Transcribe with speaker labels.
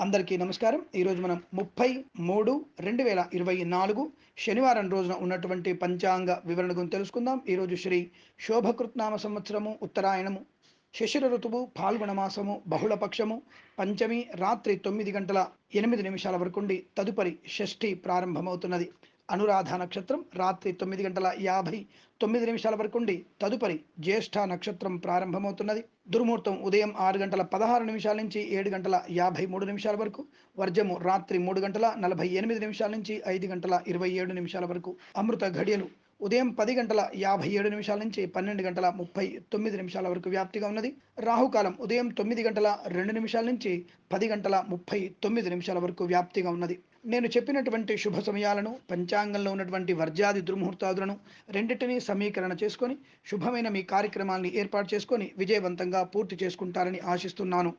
Speaker 1: అందరికీ నమస్కారం. ఈరోజు మనం ముప్పై మూడు రెండు వేల ఇరవై నాలుగు శనివారం రోజున ఉన్నటువంటి పంచాంగ వివరణ గురించి తెలుసుకుందాం. ఈరోజు శ్రీ శోభకృత్నామ సంవత్సరము ఉత్తరాయణము శిశిర ఋతువు పాల్గొన మాసము బహుళపక్షము పంచమి రాత్రి తొమ్మిది గంటల ఎనిమిది నిమిషాల వరకుండి తదుపరి షష్ఠి ప్రారంభమవుతున్నది. అనురాధ నక్షత్రం రాత్రి తొమ్మిది గంటల యాభై తొమ్మిది నిమిషాల వరకుండి తదుపరి జ్యేష్ఠ నక్షత్రం ప్రారంభమవుతున్నది. దుర్ముహూర్తం ఉదయం ఆరు గంటల పదహారు నిమిషాల నుంచి ఏడు గంటల యాభై మూడు నిమిషాల వరకు వర్జము రాత్రి మూడు గంటల నలభై ఎనిమిది నిమిషాల నుంచి ఐదు గంటల ఇరవై ఏడు నిమిషాల వరకు. అమృత ఘడియలు ఉదయం పది గంటల యాభై ఏడు నిమిషాల నుంచి పన్నెండు గంటల ముప్పై తొమ్మిది నిమిషాల వరకు వ్యాప్తిగా ఉన్నది. రాహుకాలం ఉదయం తొమ్మిది గంటల రెండు నిమిషాల నుంచి పది గంటల ముప్పై తొమ్మిది నిమిషాల వరకు వ్యాప్తిగా ఉన్నది. నేను చెప్పినటువంటి శుభ సమయాలను పంచాంగంలో ఉన్నటువంటి వర్జాది దుర్ముహూర్తాదులను రెండింటినీ సమీకరణ చేసుకొని శుభమైన మీ కార్యక్రమాల్ని ఏర్పాటు చేసుకొని విజయవంతంగా పూర్తి చేసుకుంటారని ఆశిస్తున్నాను.